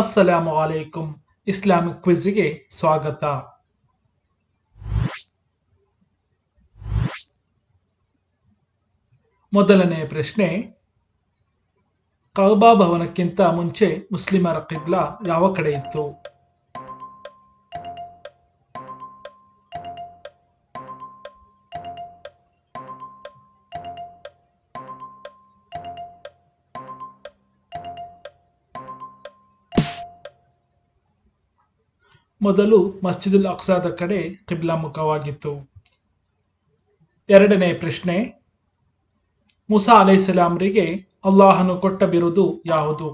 ಅಸ್ಸಲಾಮು ಅಲೈಕುಂ Islamic ಕ್ವಿಜ್ಗೆ ಸ್ವಾಗತ. ಮೊದಲನೆಯ ಪ್ರಶ್ನೆ, ಕೌಬಾ ಭವನಕ್ಕಿಂತ ಮುಂಚೆ ಮುಸ್ಲಿಮರ ಕಿಬ್ಲಾ ಯಾವ ಕಡೆ ಇತ್ತು? ಮೊದಲು ಮಸ್ಜಿದುಲ್ ಅಕ್ಸಾದ ಕಡೆ ಕಿಬ್ಲಾಮುಖವಾಗಿತ್ತು ಎರಡನೇ ಪ್ರಶ್ನೆ ಮುಸಾ ಅಲೈಸಲಾಮ್ರಿಗೆ ಅಲ್ಲಾಹನು ಕೊಟ್ಟ ಬಿರುದು ಯಾವುದು?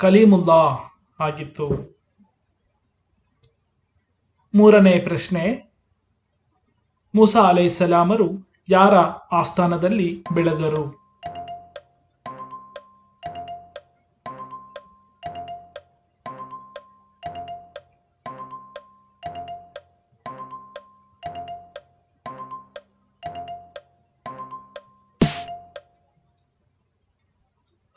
ಕಲೀಮುಲ್ಲಾ ಆಗಿತ್ತು. ಮೂರನೇ ಪ್ರಶ್ನೆ ಮೂಸಾ ಅಲೈಸಲಾಮರು ಯಾರ ಆಸ್ಥಾನದಲ್ಲಿ ಬೆಳೆದರು?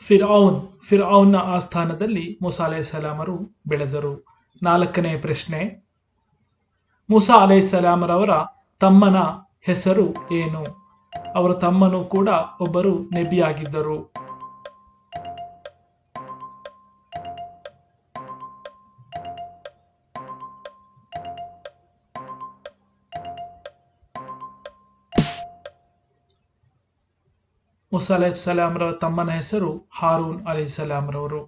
ಫಿರ್ಔನ್, ಫಿರ್ಔನ್ನ ಆಸ್ಥಾನದಲ್ಲಿ ಮೂಸಾ ಅಲೈಸಲಾಮರು ಬೆಳೆದರು. ನಾಲ್ಕನೇ ಪ್ರಶ್ನೆ. ಮೂಸಾ ಅವರ ತಮ್ಮನ ಹೆಸರು ಏನು? ಅವರ ತಮ್ಮನು ಕೂಡ ಒಬ್ಬರು ನೆಬಿಯಾಗಿದ್ದರು. ಮುಸಾ ಅಲೈಹಿಸ್ಸಲಾಂರ ತಮ್ಮನ ಹೆಸರು ಹಾರೂನ್ ಅಲೈಹಿಸ್ಸಲಾಂರವರು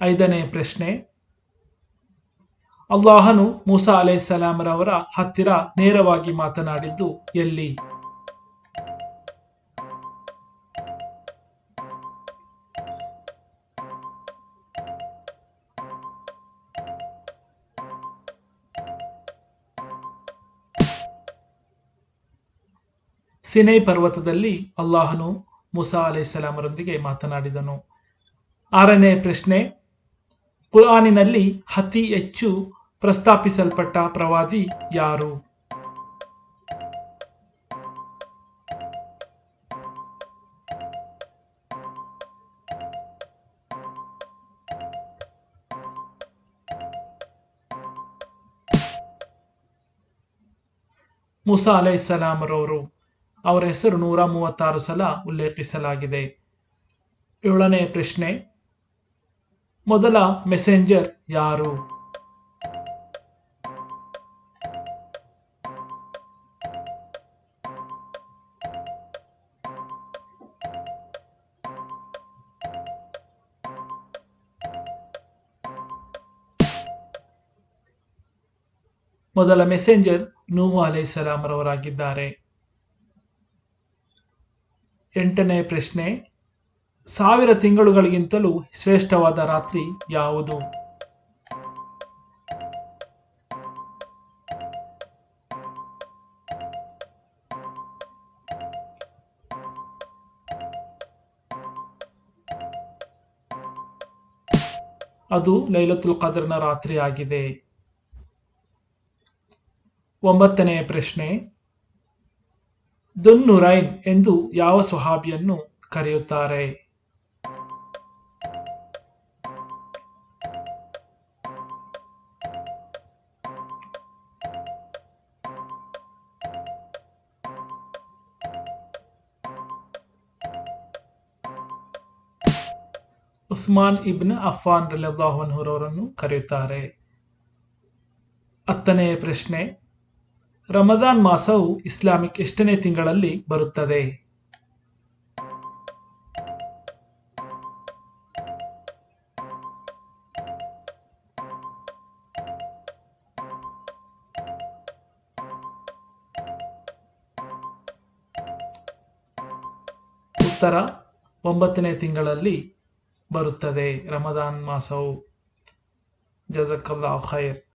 ಐದನೇ ಪ್ರಶ್ನೆ, ಅಲ್ಲಾಹನು ಮೂಸಾ ಅಲೈಹಿಸ್ಸಲಾಂರವರ ಹತ್ತಿರ ನೇರವಾಗಿ ಮಾತನಾಡಿದ್ದು ಎಲ್ಲಿ? ಸಿನೈ ಪರ್ವತದಲ್ಲಿ ಅಲ್ಲಾಹನು ಮುಸಾ ಸಲಾಮರೊಂದಿಗೆ ಮಾತನಾಡಿದನು. ಆರನೇ ಪ್ರಶ್ನೆ ಕುರಾನಿನಲ್ಲಿ ಅತಿ ಹೆಚ್ಚು ಪ್ರಸ್ತಾಪಿಸಲ್ಪಟ್ಟ ಪ್ರವಾದಿ ಯಾರು? ಮುಸಾ ಅಲೈಹಿಸ್ಸಲಾಮರವರು ಅವರ ಹೆಸರು ನೂರ ಮೂವತ್ತಾರು ಸಲ ಉಲ್ಲೇಖಿಸಲಾಗಿದೆ. ಏಳನೇ ಪ್ರಶ್ನೆ, ಮೊದಲ ಮೆಸೆಂಜರ್ ಯಾರು? ಮೊದಲ ಮೆಸೆಂಜರ್ ನೂಹು ಅಲೈಹಿಸ್ಸಲಾಮರವರಾಗಿದ್ದಾರೆ ಎಂಟನೇ ಪ್ರಶ್ನೆ ಸಾವಿರ ತಿಂಗಳುಗಳಿಗಿಂತಲೂ ಶ್ರೇಷ್ಠವಾದ ರಾತ್ರಿ ಯಾವುದು? ಅದು ಲೈಲತುಲ್ ಕದರ್ನ ರಾತ್ರಿ ಆಗಿದೆ ಒಂಬತ್ತನೆಯ ಪ್ರಶ್ನೆ ದುನ್ನುರೈನ್ ಎಂದು ಯಾವ ಸುಹಾಬಿಯನ್ನು ಕರೆಯುತ್ತಾರೆ? ಉಸ್ಮಾನ್ ಇಬ್ನ್ ಅಫಾನ್ ಹುರವರನ್ನು ಕರೆಯುತ್ತಾರೆ. ಹತ್ತನೆಯ ಪ್ರಶ್ನೆ ರಮದಾನ್ ಮಾಸವು ಇಸ್ಲಾಮಿಕ್ ಎಷ್ಟನೇ ತಿಂಗಳಲ್ಲಿ ಬರುತ್ತದೆ? ಉತ್ತರ ಒಂಬತ್ತನೇ ತಿಂಗಳಲ್ಲಿ ಬರುತ್ತದೆ ರಮದಾನ್ ಮಾಸವು. ಜಜಕಲ್ಲಾ ಖೈರ್.